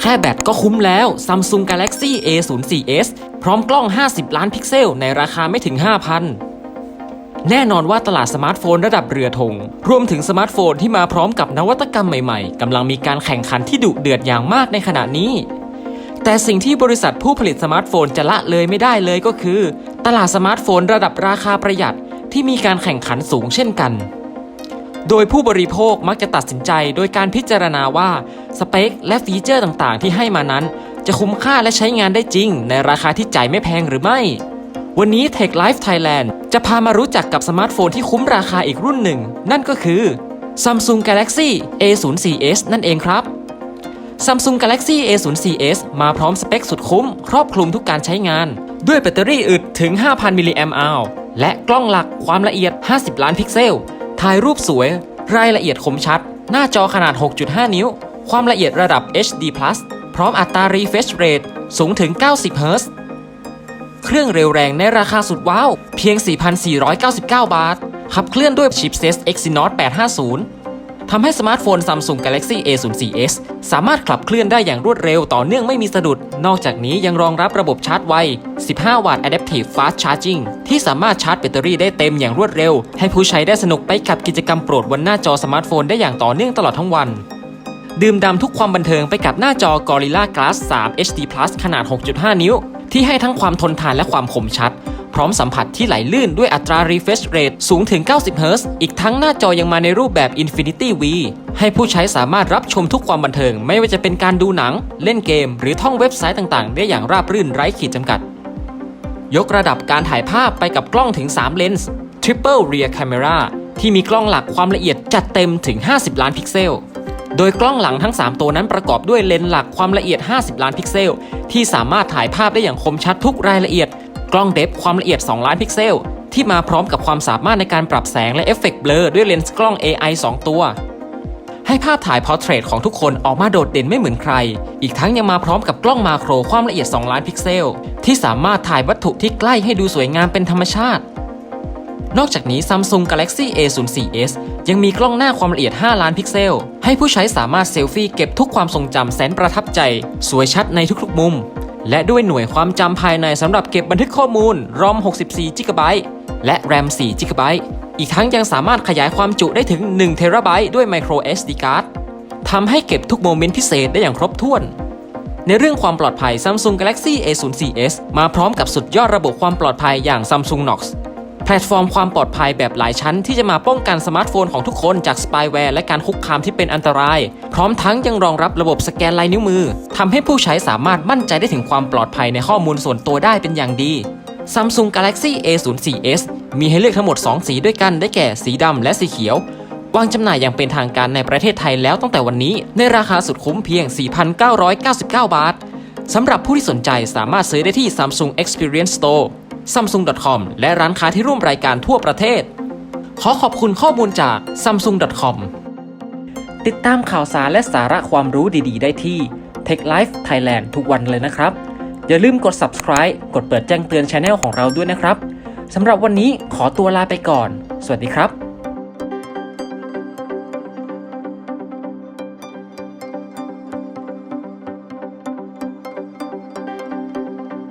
แค่แบตก็คุ้มแล้ว Samsung Galaxy A04s พร้อมกล้อง 50 ล้านพิกเซล ในราคาไม่ถึง 5,000 แน่นอนว่าตลาดสมาร์ทโฟนระดับเรือธง รวมถึงสมาร์ทโฟนที่มาพร้อมกับนวัตกรรมใหม่ๆ กำลังมีการแข่งขันที่ดุเดือดอย่างมากในขณะนี้ แต่สิ่งที่บริษัทผู้ผลิตสมาร์ทโฟนจะละเลยไม่ได้เลยก็คือ ตลาดสมาร์ทโฟนระดับราคาประหยัดที่มีการแข่งขันสูงเช่นกัน โดยผู้บริโภคมักจะตัดสินใจโดยการพิจารณาว่า สเปค และฟีเจอร์ต่างๆ ที่ให้มานั้น จะคุ้มค่าและใช้งานได้จริง ในราคาที่จ่ายไม่แพงหรือไม่ วันนี้ Tech Life Thailand จะพามารู้จักกับสมาร์ทโฟนที่คุ้มราคาอีกรุ่นหนึ่ง นั่นก็คือ Samsung Galaxy A04s นั่นเองครับ Samsung Galaxy A04s มาพร้อมสเปคสุดคุ้ม ครอบคลุมทุกการใช้งาน ด้วยแบตเตอรี่อึดถึง 5,000 มิลลิแอมป์และกล้องหลักความละเอียด 50 ล้านพิกเซล ถ่ายรูปสวย รายละเอียดคมชัด หน้าจอขนาด 6.5 นิ้ว ความละเอียดระดับ HD+ พร้อมอัตรา refresh rate สูงถึง 90 Hz เครื่องเร็วแรงในราคาสุดว้าว เพียง 4,499 บาท ขับเคลื่อนด้วยชิปเซต Exynos 850 ทำให้สมาร์ทโฟน Samsung Galaxy A04s สามารถขับเคลื่อนได้อย่างรวดเร็วต่อเนื่องไม่มีสะดุด นอกจากนี้ยังรองรับระบบชาร์จไว 15 วัตต์ Adaptive Fast Charging ที่สามารถชาร์จแบตเตอรี่ได้เต็มอย่างรวดเร็ว ให้ผู้ใช้ได้สนุกไปกับกิจกรรมโปรดบนหน้าจอสมาร์ทโฟนได้อย่างต่อเนื่องตลอดทั้งวัน ดื่มด่ำทุกความบันเทิงไปกับหน้าจอ Gorilla Glass 3 HD Plus ขนาด 6.5 นิ้ว ที่ให้ทั้งความทนทานและความคมชัด พร้อมสัมผัสที่ไหลลื่นด้วยอัตรา refresh rate สูงถึง 90เฮิรตซ์อีกทั้งหน้าจอยังมาในรูปแบบ Infinity V ให้ผู้ใช้สามารถรับชมทุกความบันเทิง ไม่ว่าจะเป็นการดูหนัง เล่นเกม หรือท่องเว็บไซต์ต่างๆ ได้อย่างราบรื่นไร้ขีดจำกัด ยกระดับการถ่ายภาพไปกับกล้องถึง 3 เลนส์ Triple Rear Camera ที่มีกล้องหลักความละเอียดจัดเต็มถึง 50 ล้านพิกเซล โดยกล้องหลังทั้ง 3 ตัวนั้นประกอบด้วยเลนส์หลักความละเอียด 50 ล้านพิกเซล ที่สามารถถ่ายภาพได้อย่างคมชัดทุกรายละเอียด กล้องเดฟความละเอียด 2 ล้านพิกเซล ที่มาพร้อมกับความสามารถในการปรับแสงและเอฟเฟกต์เบลอด้วยเลนส์กล้อง AI 2 ตัว ให้ภาพถ่ายพอร์เทรตของทุกคนออกมาโดดเด่นไม่เหมือนใคร อีกทั้งยังมาพร้อมกับกล้องมาโครความละเอียด 2 ล้านพิกเซล ที่สามารถถ่ายวัตถุที่ใกล้ให้ดูสวยงามเป็นธรรมชาติ นอกจากนี้ Samsung Galaxy A04s ยังมีกล้องหน้าความละเอียด 5 ล้านพิกเซล ให้ผู้ใช้สามารถเซลฟี่เก็บทุกความทรงจำแสนประทับใจ สวยชัดในทุกๆมุม และด้วยหน่วยความจำภายในสำหรับเก็บบันทึกข้อมูล ROM 64 GB และ RAM 4 GB อีกทั้งยังสามารถขยายความจุได้ถึง 1 t b ด้วย Micro SD card ทำให้เก็บทุกโมเมนต์พิเศษได้อย่างครบถ้วนในเรื่องความปลอดภัย Samsung Galaxy A04s มาพร้อมกับสุดยอดระบบความปลอดภัยอย่าง Samsung Knox ลตฟอร์มความปลอดภัยแบบหลายชั้นที่จะมาป้องกันสมาร์ทโฟนของทุกคนจากสปายแวร์และการคุกคามที่เป็นอันตราย พร้อมทั้งยังรองรับระบบสแกนลายนิ้วมือทำให้ผู้ใช้สามารถมั่นใจได้ถึงความปลอดภัยในข้อมูลส่วนตัวได้เป็นอย่างดี Samsung Galaxy A04s มีให้เลือกทั้งหมด 2 สีด้วยกันได้แก่สีดำและสีเขียว วางจำหน่ายอย่างเป็นทางการในประเทศไทยแล้วตั้งแต่วันนี้ ในราคาสุดคุ้มเพียง 4,999 บาท สำหรับผู้ที่สนใจสามารถซื้อได้ที่ Samsung Experience Store samsung.com และร้านค้าที่ร่วมรายการทั่วประเทศ ขอขอบคุณข้อมูลจาก samsung.com ติดตามข่าวสารและสาระความรู้ดีๆ ได้ที่ Tech Life Thailand ทุกวันเลยนะครับ อย่าลืมกด subscribe กดเปิดแจ้งเตือนช anel ของเราด้วยนะครับสำหรับวันนี้ขอตัวลาไปก่อน สวัสดีครับ